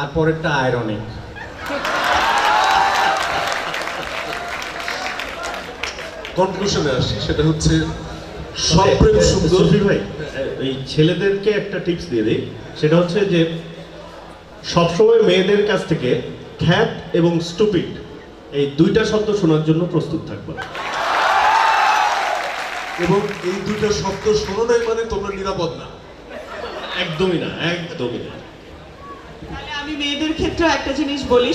আর পরেরটা আয়রনিক কনক্লুশনে আসি সেটা হচ্ছে সব প্রেম সুন্দর ভাই এই ছেলেদেরকে একটা টিপস দিয়ে দিই। সেটা হচ্ছে যে সবসময় মেয়েদের কাছ থেকে খ্যাত এবং স্টুপিড এই দুইটা শব্দ শোনার জন্য প্রস্তুত থাকবে। এবং এই দুইটা শব্দ শোনো নাই মানে তোমরা নিরাপদ না। একদমই না একদমই না। তাহলে আমি মেয়েদের একটা জিনিস বলি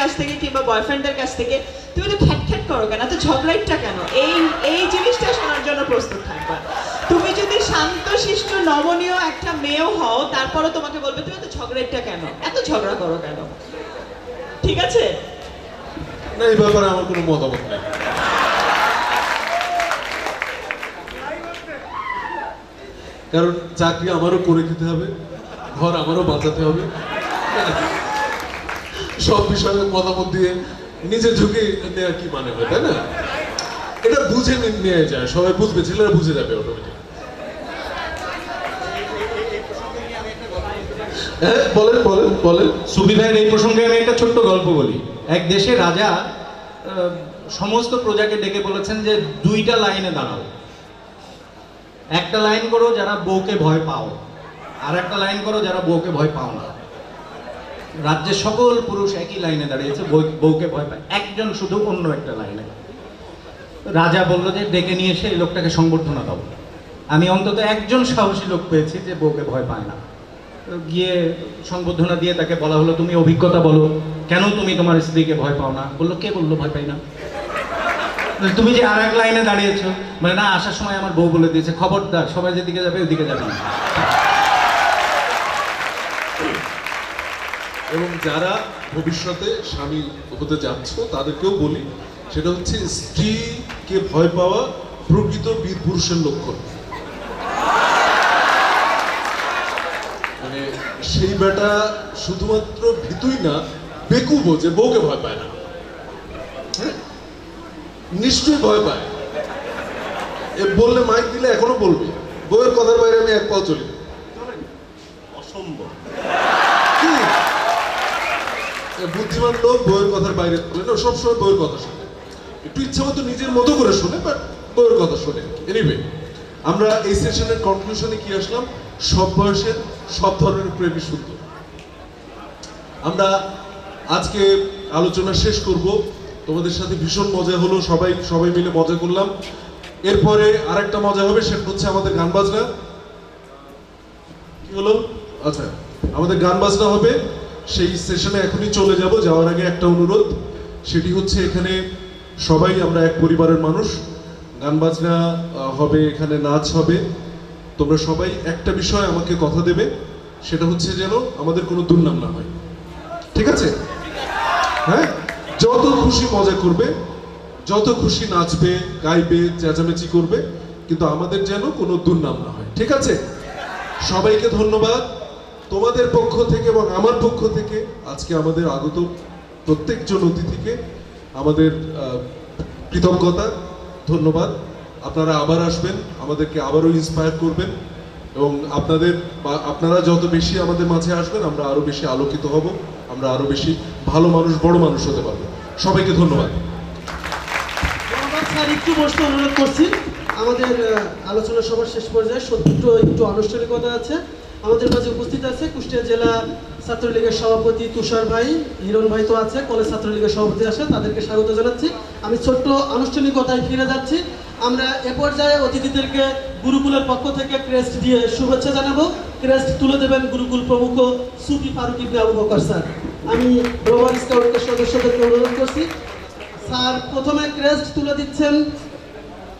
কাছ থেকে কিংবা বয়ফ্রেন্ডের কাছ থেকে তুমি তো খ্যাট খ্যাট করো কেন? এত ঝগড়াইটটা কেন? এই এই জিনিসটা শোনার জন্য প্রস্তুত থাকবা। তুমি যদি শান্ত, শিষ্ট, নমনীয় একটা মেয়েও হও, তারপরও তোমাকে বলবে, তুমি ঝগড়াইটটা কেন? এত ঝগড়া করো কেন? ঠিক আছে? না, এই ব্যাপারে আমার কোনো মতামত নেই। কারণ চাকরি আমারও করে খেতে হবে। ঘর আমারও বাঁচাতে হবে। সব বিষয়ে মতামত দিয়ে নিজে ঝুঁকে নেওয়া কি মানে হয়, তাই না? এটা বুঝে নি- নেওয়া যায়। সবাই বুঝবে, ছেলেরা বুঝে যাবে অটোমেটিক হ্যাঁ বলেন বলেন বলেন। সুবি ভাইয়ের এই প্রসঙ্গে আমি একটা ছোট্ট গল্প বলি। এক দেশে রাজা সমস্ত প্রজাকে ডেকে বলেছেন যে দুইটা লাইনে দাঁড়াও। একটা লাইন করো, যারা বউকে ভয় পাও। আর একটা লাইন করো, যারা বউকে ভয় পাও না। রাজ্যের সকল পুরুষ একই লাইনে দাঁড়িয়েছে বউকে ভয় পায়। একজন শুধু অন্য একটা লাইনে। রাজা বলল যে, ডেকে নিয়ে এসে এই লোকটাকে সংবর্ধনা দাও। আমি অন্তত একজন সাহসী লোক পেয়েছি যে বউকে ভয় পায় না। গিয়ে সংবর্ধনা দিয়ে তাকে বলা হলো, তুমি অভিজ্ঞতা বলো, কেন তুমি তোমার স্ত্রীকে ভয় পাও না? বলল, কে বলল ভয় পাই না? তুমি যে আর এক লাইনে দাঁড়িয়েছো। মানে না, আসার সময় আমার বউ বলে দিয়েছে, খবরদার, সবাই যেদিকে যাবে ওদিকে যাবে না। এবং যারা ভবিষ্যতে স্বামী হতে যাচ্ছ, তাদেরকেও বলি, সেটা হচ্ছে স্ত্রীকে ভয় পাওয়া প্রকৃত বীর পুরুষের লক্ষণ। মানে সেই বেটা শুধুমাত্র ভীতুই না বেকুবো যে বউকে ভয় পায় না। হ্যাঁ? নিশ্চয়ই ভয় পায়। এ বললে মাইক দিলে এখনও বলবে। বউয়ের কথার বাইরে আমি এক পাও চলি না। অসম্ভব কি এ বুদ্ধিমান লোক বইয়ের কথার বাইরে চলে না, সবসময় বইয়ের কথা শোনে। একটু ইচ্ছা মতো নিজের মতো করে শোনে বাট বইয়ের কথা শোনে। এনিওয়ে আমরা এই সেশনের কনক্লুশনে কি আসলাম? সব বয়সের, সব ধরনের প্রেমী সুন্দর আমরা আজকে আলোচনা শেষ করব। তোমাদের সাথে ভীষণ মজা হলো, সবাই সবাই মিলে মজা করলাম। এরপরে আরেকটা মজা হবে, সেটা হচ্ছে আমাদের গান বাজনা। কি হলো? আচ্ছা আমাদের গান বাজনা হবে সেই সেশনে এখনই চলে যাব। যাওয়ার আগে একটা অনুরোধ, সেটি হচ্ছে এখানে সবাই, আমরা এক পরিবারের মানুষ, গান বাজনা হবে, এখানে নাচ হবে। তোমরা সবাই একটা বিষয় আমাকে কথা দেবে, সেটা হচ্ছে যেন আমাদের কোনো দুর্নাম না হয়। ঠিক আছে? হ্যাঁ? যত খুশি মজা করবে, যত খুশি নাচবে, গাইবে, চেঁচামেচি করবে, কিন্তু আমাদের যেন কোনো দুর্নাম না হয়। ঠিক আছে? সবাইকে ধন্যবাদ। তোমাদের পক্ষ থেকে এবং আমার পক্ষ থেকে আজকে আমাদের আগত প্রত্যেকজন অতিথিকে আমাদের কৃতজ্ঞতা, ধন্যবাদ। আপনারা আবার আসবেন, আমাদেরকে আবারও ইন্সপায়ার করবেন এবং আপনাদের আপনারা যত বেশি আমাদের মাঝে আসবেন, আমরা আরও বেশি আলোকিত হব, আমরা আরও বেশি ভালো মানুষ, বড় মানুষ হতে পারব। সবাইকে ধন্যবাদ। একটু বসতে অনুরোধ করছি। আমাদের আলোচনা সবার শেষ পর্যায়ে সত্যি একটু আনুষ্ঠানিকতা আছে। আমাদের মাঝে উপস্থিত আছে কুষ্টিয়া জেলা ছাত্রলীগের সভাপতি তুষার ভাই, হিরণ ভাই তো আছে, কলেজ ছাত্রলীগের সভাপতি আছে, তাদেরকে স্বাগত জানাচ্ছি। আমি ছোট্ট আনুষ্ঠানিকতায় ফিরে যাচ্ছি। আমরা এ পর্যায়ে অতিথিদেরকে গুরুকুলের পক্ষ থেকে ক্রেস্ট দিয়ে শুভেচ্ছা জানাব। ক্রেস্ট তুলে দেবেন গুরুকুল প্রমুখ সুফি ফারুক ইবনে আবু বকর স্যার। আমি রোভার স্কাউটের সদস্যদেরকে অনুরোধ করছি। স্যার, প্রথমে ক্রেস্ট তুলে দিচ্ছেন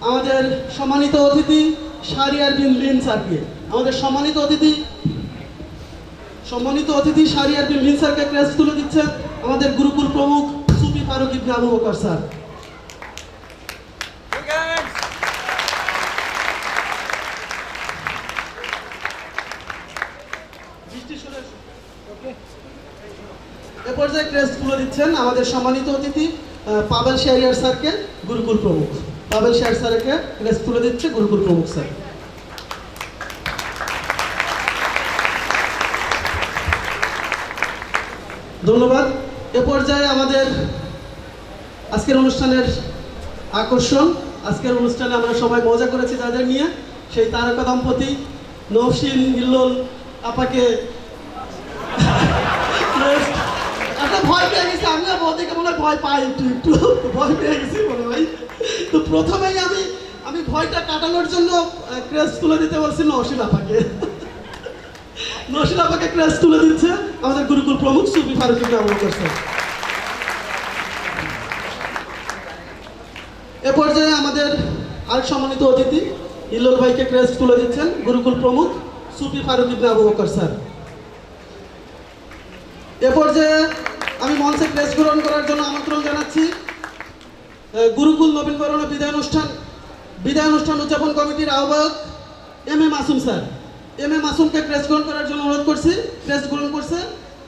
আমাদের সম্মানিত অতিথি শারিয়ার বিন লিন স্যারকে। আমাদের সম্মানিত অতিথি সম্মানিত অতিথি শারিয়ার বিন স্যারকে ক্রেস্ট তুলে দিচ্ছেন আমাদের গুরুকুল প্রমুখ সুফি ফারুক ইবনে আবু বকর স্যার এ পর্যায়ে ক্রেস্ট তুলে দিচ্ছেন আমাদের সম্মানিত অতিথি পাবেল শেয়ারিয়ার স্যারকে গুরুকুল প্রমুখ। পাবেল শেয়ার স্যারকে ক্রেস্ট তুলে দিচ্ছে গুরুকুল প্রমুখ স্যার। ধন্যবাদ। এ পর্যায়ে আমাদের আজকের অনুষ্ঠানের আকর্ষণ, আজকের অনুষ্ঠানে আমরা সবাই মজা করেছি যাদের নিয়ে। সেই তারকা দম্পতি নৌসিন ইল্লোল আপাকে একটা ভয় পেয়ে গেছি। আমি আর বৌদিকে ভয় পাই একটু একটু। ভয় পেয়ে গেছি মনে হয়। তো প্রথমেই আমি আমি ভয়টা কাটানোর জন্য ক্রেস তুলে দিতে বলছি নৌসিন আপাকে। নৌসিন আপাকে ক্রেস তুলে দিচ্ছে। আমাদের গুরুকুল প্রমুখ সুফি ফারুক ইবনে করছে। এ পর্যায়ে আমাদের আর সম্মানিত অতিথি ইল্লোল ভাইকে ক্রেস্ট তুলে দিচ্ছেন গুরুকুল প্রমুখ সুফি ফারুক ইবনে আবু বকর স্যার। এ পর্যায়ে আমি মঞ্চে ক্রেস্ট গ্রহণ করার জন্য আমন্ত্রণ জানাচ্ছি গুরুকুল নবীনবরণ বিদায় অনুষ্ঠান বিদায় অনুষ্ঠান উদযাপন কমিটির আহ্বায়ক M A Masum sir. M A মাসুমকে press গ্রহণ করার জন্য অনুরোধ করছি প্রেস গ্রহণ করছে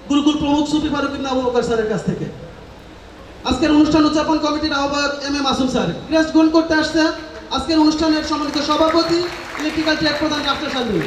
গুরুকুল প্রমুখ সুফি ফারুক ইবনে আবু বকর স্যারের কাছ থেকে। আজকের অনুষ্ঠান উদযাপন কমিটির আহ্বায়ক M A Masum sir. Press গ্রহণ করতে আসছে আজকের অনুষ্ঠানের সম্মানিত সভাপতি ইলেকট্রিক্যাল ট্রেড প্রধান রাষ্ট্র সার্ভিস